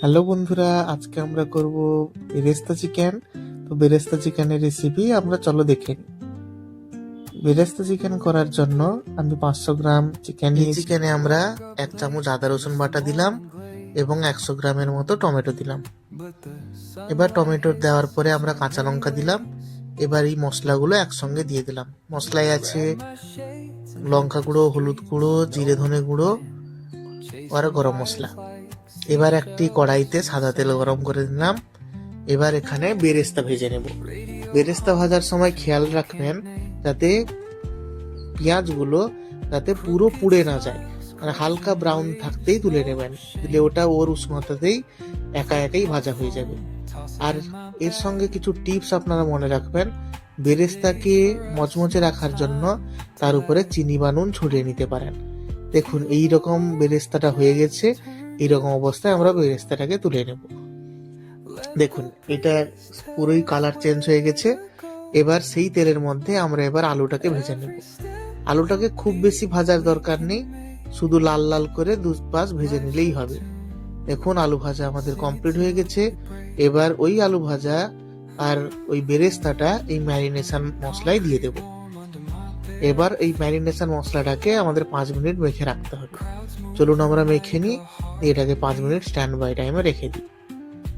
Hello বন্ধুরা আজকে আমরা করব বেরেস্তা চিকেন। তো বেরেস্তা চিকেনের রেসিপি আমরা চলো দেখে নিই। বেরেস্তা চিকেন করার জন্য আমি পাঁচশো গ্রাম চিকেন এই চিকেনে আমরা এক চামচ আদা রসুন বাটা দিলাম এবং একশো গ্রামের মতো টমেটো দিলাম। এবার টমেটো দেওয়ার পরে আমরা কাঁচা লঙ্কা দিলাম। এবার এই মশলাগুলো একসঙ্গে দিয়ে দিলাম। মশলায় আছে লঙ্কা গুঁড়ো হলুদ গুঁড়ো জিরে ধনে গুঁড়ো আর গরম মশলা। এবার একটি কড়াইতে সাদা তেল গরম করে দিলাম এবার এখানে বেরেস্তা ভেজে নেব। বেরেস্তা ভাজার সময় খেয়াল রাখবেন যাতে পেঁয়াজগুলো যাতে পুরো পুড়ে না যায় মানে হালকা ব্রাউন থাকতেই তুলে নেবেন। দিলে ওটা ওর উষ্ণতাতেই একা একাই ভাজা হয়ে যাবে। আর এর সঙ্গে কিছু টিপস আপনারা মনে রাখবেন। বেরেস্তাকে মচমচে রাখার জন্য তার উপরে চিনি বা নুন ছড়িয়ে নিতে পারেন। দেখুন এই রকম বেরেস্তাটা হয়ে গেছে। এইরকম অবস্থায় আমরা বেরেস্তাটাকে তুলে নেব। দেখুন এটা পুরোই কালার চেঞ্জ হয়ে গেছে। এবার সেই তেলের মধ্যে আমরা এবার আলুটাকে ভেজে নেব। আলুটাকে খুব বেশি ভাজার দরকার নেই, শুধু লাল লাল করে দু পাশ ভেজে নিলেই হবে। দেখুন, আলু ভাজা আমাদের কমপ্লিট হয়ে গেছে। এবার ওই আলু ভাজা আর ওই বেরেস্তাটা এই ম্যারিনেশন মশলায় দিয়ে দেব। এবার এই ম্যারিনেশন মশলাটাকে আমাদের পাঁচ মিনিট মেখে রাখতে হবে। চলুন আমরা মেখে নিই এটাকে পাঁচ মিনিট স্ট্যান্ড বাই টাইমে রেখে দিই।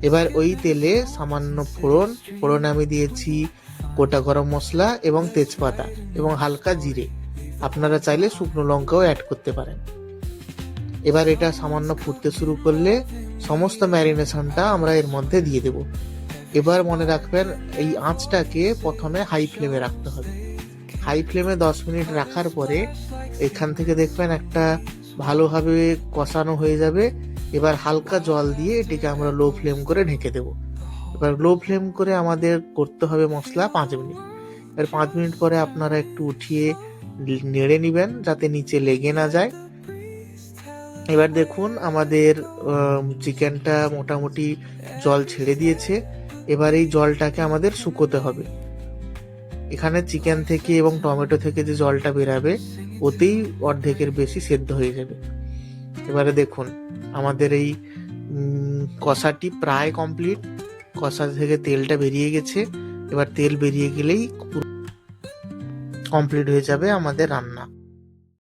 এবার ওই তেলে সামান্য ফোড়ন ফোড়ন আমি দিয়েছি গোটা গরম মশলা এবং তেজপাতা এবং হালকা জিরে। আপনারা চাইলে শুকনো লঙ্কাও অ্যাড করতে পারেন। এবার এটা সামান্য ফুটতে শুরু করলে সমস্ত ম্যারিনেশনটা আমরা এর মধ্যে দিয়ে দেব। এবার মনে রাখবেন এই আঁচটাকে প্রথমে হাই ফ্লেমে রাখতে হবে। হাই ফ্লেমে দশ মিনিট রাখার পরে এখান থেকে দেখবেন একটা ভালোভাবে কষানো হয়ে যাবে। এবার হালকা জল দিয়ে এটিকে আমরা লো ফ্লেম করে ঢেকে দেব। এবার লো ফ্লেম করে আমাদের করতে হবে মশলা পাঁচ মিনিট। এবার পাঁচ মিনিট পরে আপনারা একটু উঠিয়ে নেড়ে নিবেন যাতে নিচে লেগে না যায়। এবার দেখুন আমাদের চিকেনটা মোটামুটি জল ছেড়ে দিয়েছে। এবার এই জলটাকে আমাদের শুকোতে হবে। এখানে চিকেন থেকে এবং টমেটো থেকে যে জলটা বেরাবে, ওতেই অর্ধেকের বেশি সেদ্ধ হয়ে যাবে। এবারে দেখুন, আমাদের এই কষাটি প্রায় কমপ্লিট। কষা থেকে তেলটা বেরিয়ে গেছে। এবার তেল বেরিয়ে গেলেই কমপ্লিট হয়ে যাবে আমাদের রান্না।